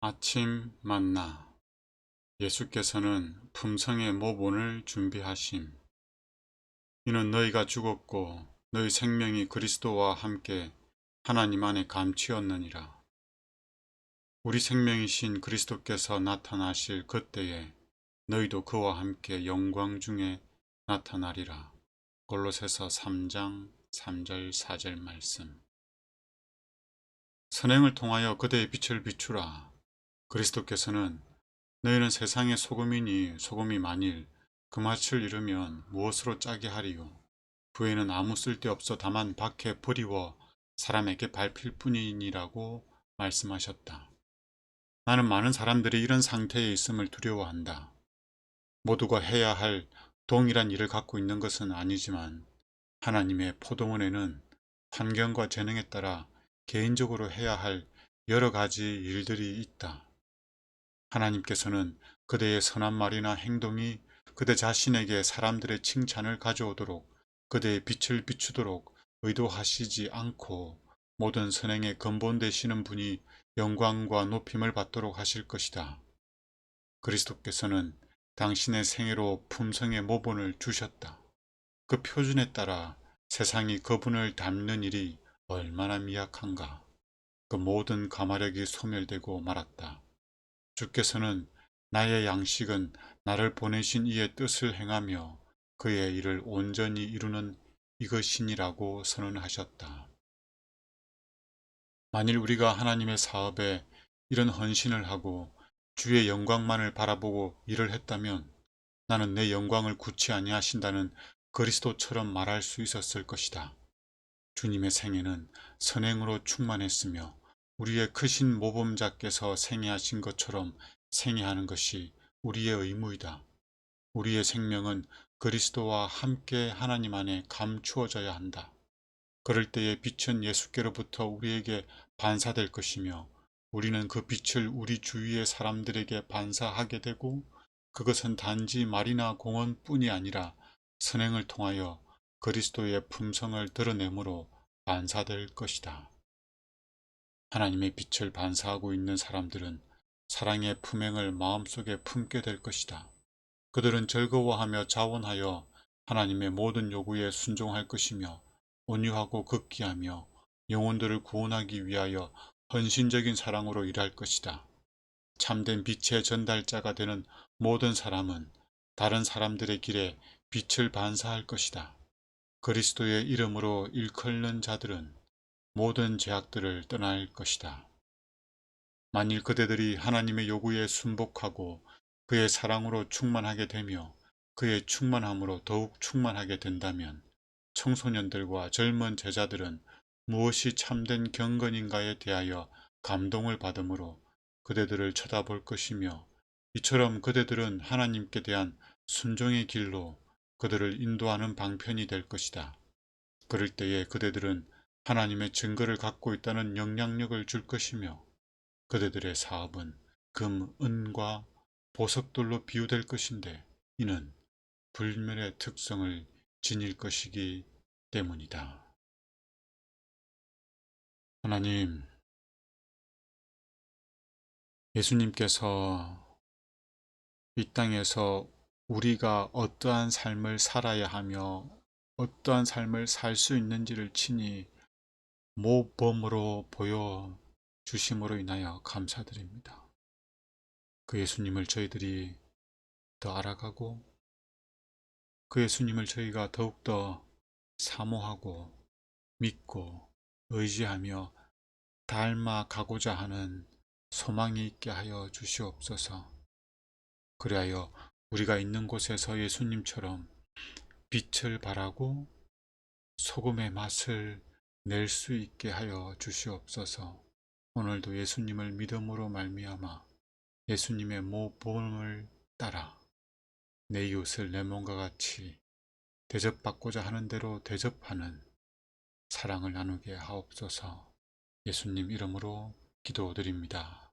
아침 만나 예수께서는 품성의 모본을 준비하심. 이는 너희가 죽었고 너희 생명이 그리스도와 함께 하나님 안에 감추었느니라. 우리 생명이신 그리스도께서 나타나실 그때에 너희도 그와 함께 영광 중에 나타나리라. 골로새서 3장 3절 4절 말씀. 선행을 통하여 그대의 빛을 비추라. 그리스도께서는 너희는 세상의 소금이니 소금이 만일 그 맛을 잃으면 무엇으로 짜게 하리요. 부에는 아무 쓸데없어 다만 밖에 버리워 사람에게 밟힐 뿐이니라고 말씀하셨다. 나는 많은 사람들이 이런 상태에 있음을 두려워한다. 모두가 해야 할 동일한 일을 갖고 있는 것은 아니지만 하나님의 포도원에는 환경과 재능에 따라 개인적으로 해야 할 여러 가지 일들이 있다. 하나님께서는 그대의 선한 말이나 행동이 그대 자신에게 사람들의 칭찬을 가져오도록 그대의 빛을 비추도록 의도하시지 않고 모든 선행의 근본 되시는 분이 영광과 높임을 받도록 하실 것이다. 그리스도께서는 당신의 생애로 품성의 모본을 주셨다. 그 표준에 따라 세상이 그분을 닮는 일이 얼마나 미약한가. 그 모든 가마력이 소멸되고 말았다. 주께서는 나의 양식은 나를 보내신 이의 뜻을 행하며 그의 일을 온전히 이루는 이것이니라고 선언하셨다. 만일 우리가 하나님의 사업에 이런 헌신을 하고 주의 영광만을 바라보고 일을 했다면 나는 내 영광을 굳이 아니하신다는 그리스도처럼 말할 수 있었을 것이다. 주님의 생애는 선행으로 충만했으며 우리의 크신 모범자께서 생애하신 것처럼 생애하는 것이 우리의 의무이다. 우리의 생명은 그리스도와 함께 하나님 안에 감추어져야 한다. 그럴 때에 빛은 예수께로부터 우리에게 반사될 것이며 우리는 그 빛을 우리 주위의 사람들에게 반사하게 되고 그것은 단지 말이나 공언뿐이 아니라 선행을 통하여 그리스도의 품성을 드러내므로 반사될 것이다. 하나님의 빛을 반사하고 있는 사람들은 사랑의 품행을 마음속에 품게 될 것이다. 그들은 즐거워하며 자원하여 하나님의 모든 요구에 순종할 것이며 온유하고 극기하며 영혼들을 구원하기 위하여 헌신적인 사랑으로 일할 것이다. 참된 빛의 전달자가 되는 모든 사람은 다른 사람들의 길에 빛을 반사할 것이다. 그리스도의 이름으로 일컬는 자들은 모든 제약들을 떠날 것이다. 만일 그대들이 하나님의 요구에 순복하고 그의 사랑으로 충만하게 되며 그의 충만함으로 더욱 충만하게 된다면 청소년들과 젊은 제자들은 무엇이 참된 경건인가에 대하여 감동을 받으므로 그대들을 쳐다볼 것이며 이처럼 그대들은 하나님께 대한 순종의 길로 그들을 인도하는 방편이 될 것이다. 그럴 때에 그대들은 하나님의 증거를 갖고 있다는 영향력을 줄 것이며 그대들의 사업은 금, 은과 보석돌로 비유될 것인데 이는 불멸의 특성을 지닐 것이기 때문이다. 하나님, 예수님께서 이 땅에서 우리가 어떠한 삶을 살아야 하며 어떠한 삶을 살 수 있는지를 친히 모범으로 보여 주심으로 인하여 감사드립니다. 그 예수님을 저희들이 더 알아가고 그 예수님을 저희가 더욱더 사모하고 믿고 의지하며 닮아가고자 하는 소망이 있게 하여 주시옵소서. 그리하여 우리가 있는 곳에서 예수님처럼 빛을 발하고 소금의 맛을 낼 수 있게 하여 주시옵소서. 오늘도 예수님을 믿음으로 말미암아 예수님의 모범을 따라 내 이웃을 내 몸과 같이 대접받고자 하는 대로 대접하는 사랑을 나누게 하옵소서. 예수님 이름으로 기도드립니다.